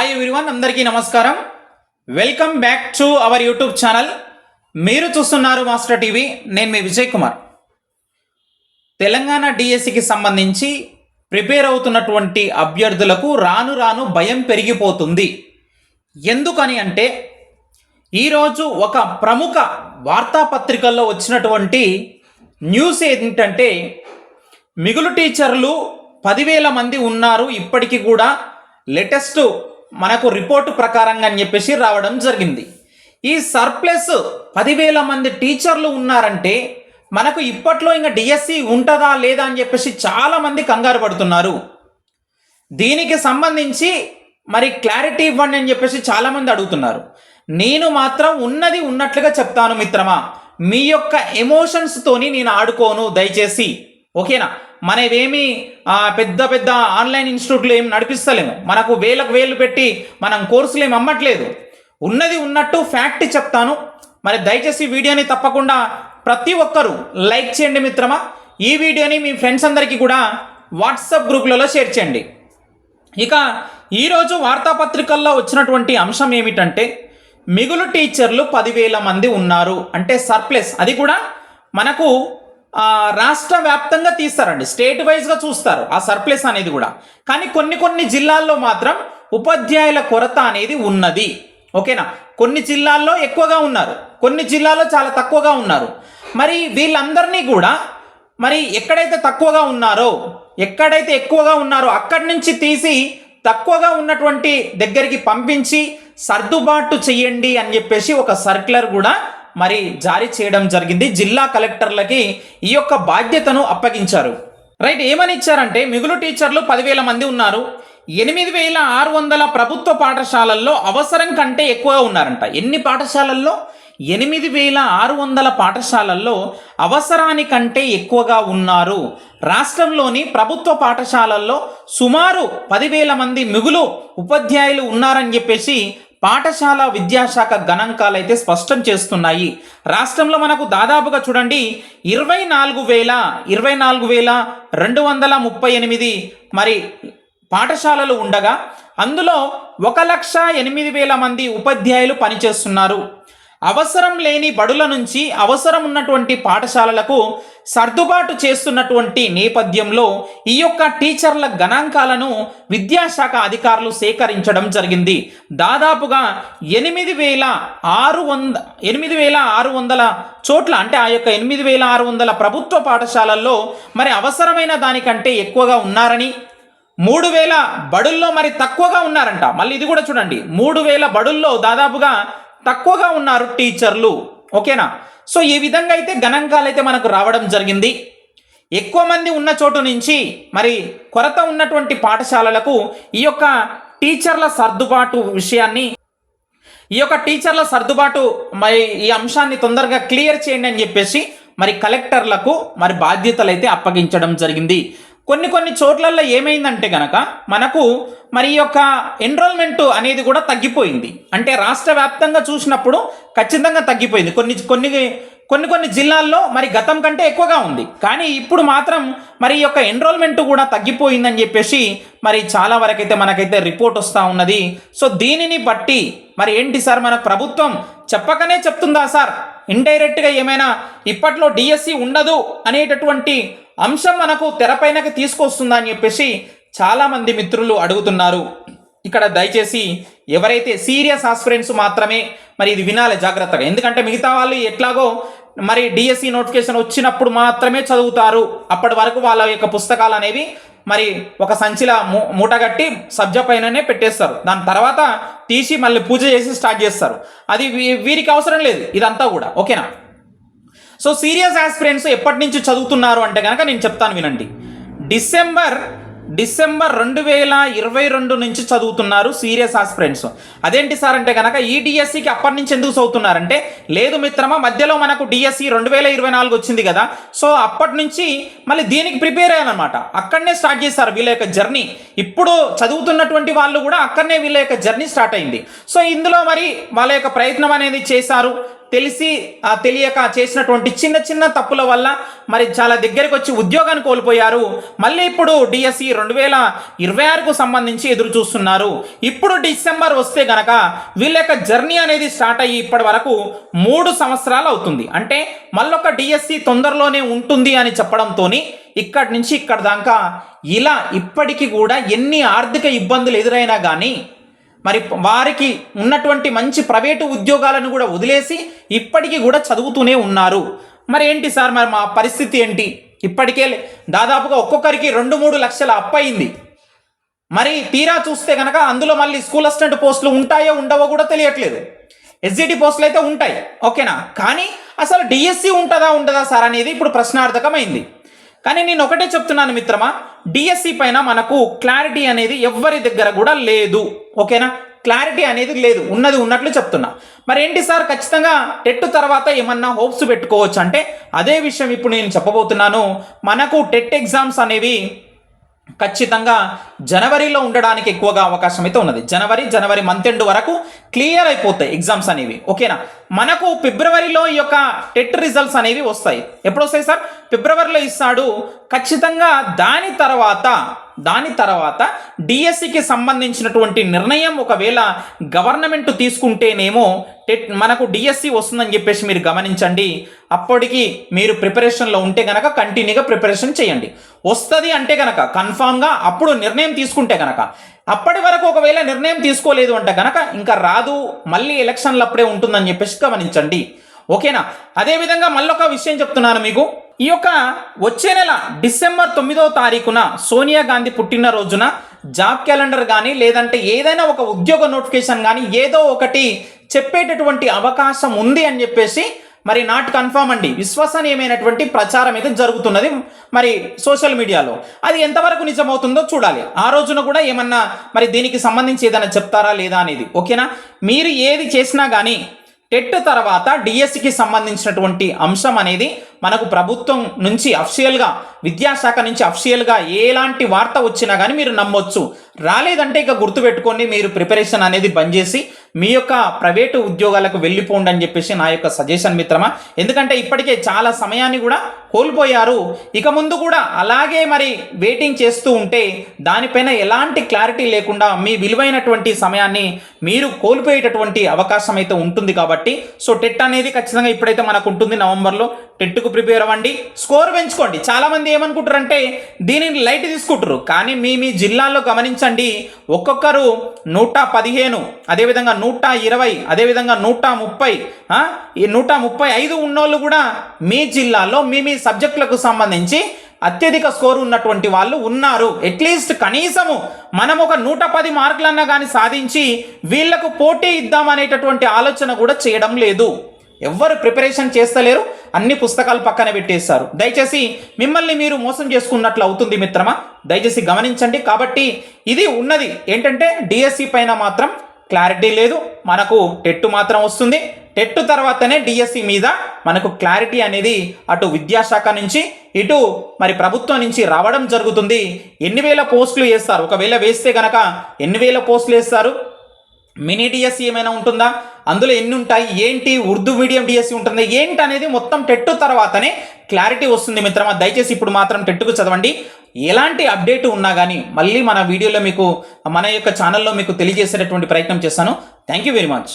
Hi everyone అందరికీ నమస్కారం. Welcome back to our YouTube channel మీరు చూస్తున్నారు మాస్టర్ టీవీ నేను మీ విజయ్ కుమార్. తెలంగాణ డిఎస్సికి సంబంధించి ప్రిపేర్ అవుతున్నటువంటి అభ్యర్థులకు రాను రాను భయం పెరిగిపోతుంది. ఎందుకని అంటే ఈరోజు ఒక ప్రముఖ వార్తాపత్రికల్లో వచ్చినటువంటి న్యూస్ ఏంటంటే మిగులు టీచర్లు పదివేల మంది ఉన్నారు ఇప్పటికీ కూడా. లేటెస్ట్ మనకు రిపోర్టు ప్రకారంగా అని చెప్పేసి రావడం జరిగింది. ఈ సర్ప్లస్ పదివేల మంది టీచర్లు ఉన్నారంటే మనకు ఇప్పట్లో ఇంకా డిఎస్సి ఉంటుందా లేదా అని చెప్పేసి చాలామంది కంగారు పడుతున్నారు. దీనికి సంబంధించి మరి క్లారిటీ ఇవ్వండి అని చెప్పేసి చాలామంది అడుగుతున్నారు. నేను మాత్రం ఉన్నది ఉన్నట్లుగా చెప్తాను మిత్రమా మీ యొక్క ఎమోషన్స్తోని నేను ఆడుకోను దయచేసి. ఓకేనా? మనవేమి పెద్ద పెద్ద ఆన్లైన్ ఇన్స్టిట్యూట్లు ఏం నడిపిస్తలేము. మనకు వేలకు వేలు పెట్టి మనం కోర్సులు ఏం అమ్మట్లేదు. ఉన్నది ఉన్నట్టు ఫ్యాక్ట్ చెప్తాను. మరి దయచేసి వీడియోని తప్పకుండా ప్రతి ఒక్కరూ లైక్ చేయండి మిత్రమా. ఈ వీడియోని మీ ఫ్రెండ్స్ అందరికీ కూడా వాట్సాప్ గ్రూప్లలో షేర్ చేయండి. ఇక ఈరోజు వార్తాపత్రికల్లో వచ్చినటువంటి అంశం ఏమిటంటే మిగులు టీచర్లు పదివేల మంది ఉన్నారు. అంటే సర్ప్లస్. అది కూడా మనకు రాష్ట్ర వ్యాప్తంగా తీస్తారండి. స్టేట్ వైజ్గా చూస్తారు. ఆ సర్ప్లస్ అనేది కూడా. కానీ కొన్ని కొన్ని జిల్లాల్లో మాత్రం ఉపాధ్యాయుల కొరత అనేది ఉన్నది. ఓకేనా కొన్ని జిల్లాల్లో ఎక్కువగా ఉన్నారు. కొన్ని జిల్లాల్లో చాలా తక్కువగా ఉన్నారు. మరి వీళ్ళందరినీ కూడా మరి ఎక్కడైతే తక్కువగా ఉన్నారో ఎక్కడైతే ఎక్కువగా ఉన్నారో అక్కడి నుంచి తీసి తక్కువగా ఉన్నటువంటి దగ్గరికి పంపించి సర్దుబాటు చేయండి అని చెప్పేసి ఒక సర్క్యులర్ కూడా మరి జారీ చేయడం జరిగింది. జిల్లా కలెక్టర్లకి ఈ యొక్క బాధ్యతను అప్పగించారు. రైట్ ఏమని ఇచ్చారంటే మిగులు టీచర్లు పదివేల మంది ఉన్నారు. ఎనిమిది వేల ఆరు వందల ప్రభుత్వ పాఠశాలల్లో అవసరం కంటే ఎక్కువగా ఉన్నారంట. ఎన్ని పాఠశాలల్లో? ఎనిమిది వేల ఆరు వందల పాఠశాలల్లో అవసరానికంటే ఎక్కువగా ఉన్నారు. రాష్ట్రంలోని ప్రభుత్వ పాఠశాలల్లో సుమారు పదివేల మంది మిగులు ఉపాధ్యాయులు ఉన్నారని చెప్పేసి పాఠశాల విద్యాశాఖ గణాంకాలు అయితే స్పష్టం చేస్తున్నాయి. రాష్ట్రంలో మనకు దాదాపుగా చూడండి ఇరవై నాలుగు వేల ఇరవై నాలుగు వేల రెండు వందల ముప్పై ఎనిమిది మరి పాఠశాలలు ఉండగా అందులో ఒక లక్ష ఎనిమిది వేల మంది ఉపాధ్యాయులు పనిచేస్తున్నారు. అవసరం లేని బడుల నుంచి అవసరం ఉన్నటువంటి పాఠశాలలకు సర్దుబాటు చేస్తున్నటువంటి నేపథ్యంలో ఈ యొక్క టీచర్ల గణాంకాలను విద్యాశాఖ అధికారులు సేకరించడం జరిగింది. దాదాపుగా ఎనిమిది వేల ఆరు వంద ఎనిమిది వేల ఆరు వందల చోట్ల అంటే ఆ యొక్క ఎనిమిది వేల ఆరు వందల ప్రభుత్వ పాఠశాలల్లో మరి అవసరమైన దానికంటే ఎక్కువగా ఉన్నారని మూడు వేల బడుల్లో మరి తక్కువగా ఉన్నారంట. మళ్ళీ ఇది కూడా చూడండి. మూడు వేల బడుల్లో దాదాపుగా తక్కువగా ఉన్నారు టీచర్లు. ఓకేనా? సో ఈ విధంగా అయితే గణాంకాలు అయితే మనకు రావడం జరిగింది. ఎక్కువ మంది ఉన్న చోటు నుంచి మరి కొరత ఉన్నటువంటి పాఠశాలలకు ఈ యొక్క టీచర్ల సర్దుబాటు విషయాన్ని ఈ యొక్క టీచర్ల సర్దుబాటు మరి ఈ అంశాన్ని తొందరగా క్లియర్ చేయండి అని చెప్పేసి మరి కలెక్టర్లకు మరి బాధ్యతలు అయితే అప్పగించడం జరిగింది. కొన్ని కొన్ని చోట్లలో ఏమైందంటే గనక మనకు మరి యొక్క ఎన్రోల్మెంట్ అనేది కూడా తగ్గిపోయింది. అంటే రాష్ట్ర వ్యాప్తంగా చూసినప్పుడు ఖచ్చితంగా తగ్గిపోయింది. కొన్ని కొన్ని కొన్ని కొన్ని జిల్లాల్లో మరి గతం కంటే ఎక్కువగా ఉంది. కానీ ఇప్పుడు మాత్రం మరి యొక్క ఎన్రోల్మెంట్ కూడా తగ్గిపోయిందని చెప్పేసి మరి చాలా వరకైతే మనకైతే రిపోర్ట్ వస్తూ ఉన్నది. సో దీనిని బట్టి మరి ఏంటి సార్ మన ప్రభుత్వం చెప్పకనే చెప్తుందా సార్? ఇండైరెక్ట్గా ఏమైనా ఇప్పట్లో డిఎస్సి ఉండదు అనేటటువంటి అంశం మనకు తెరపైనకి తీసుకొస్తుందా అని చెప్పేసి చాలామంది మిత్రులు అడుగుతున్నారు. ఇక్కడ దయచేసి ఎవరైతే సీరియస్ ఆస్పిరెంట్స్ మాత్రమే మరి ఇది వినాలి జాగ్రత్తగా. ఎందుకంటే మిగతా వాళ్ళు ఎట్లాగో మరి డిఎస్సి నోటిఫికేషన్ వచ్చినప్పుడు మాత్రమే చదువుతారు. అప్పటి వరకు వాళ్ళ యొక్క పుస్తకాలు అనేవి మరి ఒక సంచిల మూ మూటగట్టి సబ్జెక్ట్ పైననే పెట్టేస్తారు. దాని తర్వాత తీసి మళ్ళీ పూజ చేసి స్టార్ట్ చేస్తారు. అది వీ- వీరికి అవసరం లేదు. ఇదంతా కూడా. ఓకేనా? సో సీరియస్ ఆస్పిరెంట్స్ ఎప్పటి నుంచి చదువుతున్నారు అంటే కనుక నేను చెప్తాను వినండి. డిసెంబర్ డిసెంబర్ రెండు వేల ఇరవై రెండు నుంచి చదువుతున్నారు సీరియస్ ఆస్పిరెంట్స్. అదేంటి సార్ అంటే కనుక ఈ డిఎస్సికి అప్పటి నుంచి ఎందుకు చదువుతున్నారంటే లేదు మిత్రమా మధ్యలో మనకు డిఎస్సి రెండు వేల ఇరవై నాలుగు వచ్చింది కదా సో అప్పటి నుంచి మళ్ళీ దీనికి ప్రిపేర్ అయ్యానమాట అక్కడనే స్టార్ట్ చేశారు వీళ్ళ యొక్క జర్నీ. ఇప్పుడు చదువుతున్నటువంటి వాళ్ళు కూడా అక్కడనే వీళ్ళ యొక్క జర్నీ స్టార్ట్ అయింది. సో ఇందులో మరి వాళ్ళ యొక్క ప్రయత్నం అనేది చేశారు. తెలిసి ఆ, తెలియక చేసినటువంటి చిన్న చిన్న తప్పుల వల్ల మరి చాలా దగ్గరికి వచ్చి ఉద్యోగాన్ని కోల్పోయారు. మళ్ళీ ఇప్పుడు డిఎస్సి రెండు వేల ఇరవై ఆరుకు సంబంధించి ఎదురు చూస్తున్నారు. ఇప్పుడు డిసెంబర్ వస్తే గనక వీళ్ళ యొక్క జర్నీ అనేది స్టార్ట్ అయ్యి ఇప్పటి వరకు మూడు సంవత్సరాలు అవుతుంది. అంటే మళ్ళొక డిఎస్సి తొందరలోనే ఉంటుంది అని చెప్పడంతో ఇక్కడి నుంచి ఇక్కడ దాకా ఇలా ఇప్పటికీ కూడా ఎన్ని ఆర్థిక ఇబ్బందులు ఎదురైనా కానీ మరి వారికి ఉన్నటువంటి మంచి ప్రైవేటు ఉద్యోగాలను కూడా వదిలేసి ఇప్పటికీ కూడా చదువుతూనే ఉన్నారు. మరి ఏంటి సార్ మరి మా పరిస్థితి ఏంటి? ఇప్పటికే దాదాపుగా ఒక్కొక్కరికి రెండు మూడు లక్షల అప్పయింది మరి తీరా చూస్తే కనుక అందులో మళ్ళీ స్కూల్ అసిస్టెంట్ పోస్టులు ఉంటాయో ఉండవో కూడా తెలియట్లేదు. ఎస్జిటి పోస్టులు అయితే ఉంటాయి. ఓకేనా? కానీ అసలు డిఎస్సి ఉంటుందా ఉండదా సార్ అనేది ఇప్పుడు ప్రశ్నార్థకమైంది. కానీ నేను ఒకటే చెప్తున్నాను మిత్రమా డిఎస్సి పైన మనకు క్లారిటీ అనేది ఎవ్వరి దగ్గర కూడా లేదు. ఓకేనా? క్లారిటీ అనేది లేదు. ఉన్నది ఉన్నట్లు చెప్తున్నా. మరి ఏంటి సార్? ఖచ్చితంగా టెట్ తర్వాత ఏమన్నా హోప్స్ పెట్టుకోవచ్చు అంటే అదే విషయం ఇప్పుడు నేను చెప్పబోతున్నాను. మనకు టెట్ ఎగ్జామ్స్ అనేవి ఖచ్చితంగా జనవరిలో ఉండడానికి ఎక్కువగా అవకాశం అయితే ఉన్నది. జనవరి జనవరి మంత్ ఎండ్ వరకు క్లియర్ అయిపోతాయి ఎగ్జామ్స్ అనేవి. ఓకేనా మనకు ఫిబ్రవరిలో ఈ యొక్క టెట్ రిజల్ట్స్ అనేవి వస్తాయి. ఎప్పుడు వస్తాయి సార్? ఫిబ్రవరిలో ఇస్తాడు. ఖచ్చితంగా దాని తర్వాత దాని తర్వాత డిఎస్సికి సంబంధించినటువంటి నిర్ణయం ఒకవేళ గవర్నమెంట్ తీసుకుంటేనేమో టెట్ మనకు డిఎస్సి వస్తుందని చెప్పేసి మీరు గమనించండి. అప్పటికి మీరు ప్రిపరేషన్లో ఉంటే గనక కంటిన్యూగా ప్రిపరేషన్ చేయండి. వస్తుంది అంటే గనక కన్ఫామ్గా అప్పుడు నిర్ణయం తీసుకుంటే గనక. అప్పటి వరకు ఒకవేళ నిర్ణయం తీసుకోలేదు అంటే గనక ఇంకా రాదు మళ్ళీ ఎలక్షన్లు అప్పుడే ఉంటుందని చెప్పేసి గమనించండి. ఓకేనా? అదేవిధంగా మళ్ళొక విషయం చెప్తున్నాను మీకు. ఈ యొక్క వచ్చే నెల డిసెంబర్ తొమ్మిదవ తారీఖున సోనియా గాంధీ పుట్టినరోజున జాబ్ క్యాలెండర్ కానీ లేదంటే ఏదైనా ఒక ఉద్యోగ నోటిఫికేషన్ కానీ ఏదో ఒకటి చెప్పేటటువంటి అవకాశం ఉంది అని చెప్పేసి మరి నాట్ కన్ఫర్మ్ అండి. విశ్వసనీయమైనటువంటి ప్రచారం అయితే జరుగుతున్నది మరి సోషల్ మీడియాలో. అది ఎంతవరకు నిజమవుతుందో చూడాలి. ఆ రోజున కూడా ఏమన్నా మరి దీనికి సంబంధించి ఏదైనా చెప్తారా లేదా అనేది. ఓకేనా? మీరు ఏది చేసినా కానీ టెట్ తర్వాత డిఎస్సికి సంబంధించినటువంటి అంశం అనేది మనకు ప్రభుత్వం నుంచి అఫ్షియల్గా విద్యాశాఖ నుంచి అఫిషియల్గా ఎలాంటి వార్త వచ్చినా కానీ మీరు నమ్మొచ్చు. రాలేదంటే ఇక గుర్తుపెట్టుకోండి మీరు ప్రిపరేషన్ అనేది బంద్ చేసి మీ యొక్క ప్రైవేటు ఉద్యోగాలకు వెళ్ళిపోండి అని చెప్పేసి నా యొక్క సజెషన్ మిత్రమా. ఎందుకంటే ఇప్పటికే చాలా సమయాన్ని కూడా కోల్పోయారు. ఇక ముందు కూడా అలాగే మరి వెయిటింగ్ చేస్తూ ఉంటే దానిపైన ఎలాంటి క్లారిటీ లేకుండా మీ విలువైనటువంటి సమయాన్ని మీరు కోల్పోయేటటువంటి అవకాశం అయితే ఉంటుంది కాబట్టి సో టెట్ అనేది ఖచ్చితంగా ఇప్పుడైతే మనకు ఉంటుంది నవంబర్లో. టెట్కు ప్రిపేర్ అవ్వండి. స్కోర్ పెంచుకోండి. చాలామంది ఏమనుకుంటారంటే దీనిని లైట్ తీసుకుంటారు. కానీ మీ మీ జిల్లాల్లో గమనించండి ఒక్కొక్కరు నూట పదిహేను అదేవిధంగా నూట ఇరవై అదేవిధంగా నూట ముప్పై ఈ నూట ముప్పై ఐదు ఉన్నోళ్ళు కూడా మీ జిల్లాలో మీ మీ సబ్జెక్టులకు సంబంధించి అత్యధిక స్కోర్ ఉన్నటువంటి వాళ్ళు ఉన్నారు. అట్లీస్ట్ కనీసము మనం ఒక నూట పది మార్కులన్నా కానీ సాధించి వీళ్ళకు పోటీ ఇద్దామనేటటువంటి ఆలోచన కూడా చేయడం లేదు. ఎవ్వరు ప్రిపరేషన్ చేస్తలేరు. అన్ని పుస్తకాలు పక్కన పెట్టేస్తారు. దయచేసి మిమ్మల్ని మీరు మోసం చేసుకున్నట్లు అవుతుంది మిత్రమా? దయచేసి గమనించండి. కాబట్టి ఇది ఉన్నది. ఏంటంటే డిఎస్సి పైన మాత్రం క్లారిటీ లేదు. మనకు టెట్ మాత్రం వస్తుంది. టెట్ తర్వాతనే డిఎస్సి మీద మనకు క్లారిటీ అనేది అటు విద్యాశాఖ నుంచి ఇటు మరి ప్రభుత్వం నుంచి రావడం జరుగుతుంది. ఎన్ని వేల పోస్టులు వేస్తారు? ఒకవేళ వేస్తే గనక ఎన్ని వేల పోస్టులు వేస్తారు? మినీ డిఎస్సి ఏమైనా ఉంటుందా? అందులో ఎన్ని ఉంటాయి? ఏంటి? ఉర్దూ మీడియం డిఎస్సి ఉంటుంది. ఏంటి అనేది మొత్తం టెట్టు తర్వాతనే క్లారిటీ వస్తుంది మిత్రమా. దయచేసి ఇప్పుడు మాత్రం టెట్టుకు చదవండి. ఎలాంటి అప్డేట్ ఉన్నా కానీ మళ్ళీ మన వీడియోలో మీకు మన యొక్క ఛానల్లో మీకు తెలియజేసేటటువంటి ప్రయత్నం చేస్తాను. Thank you very much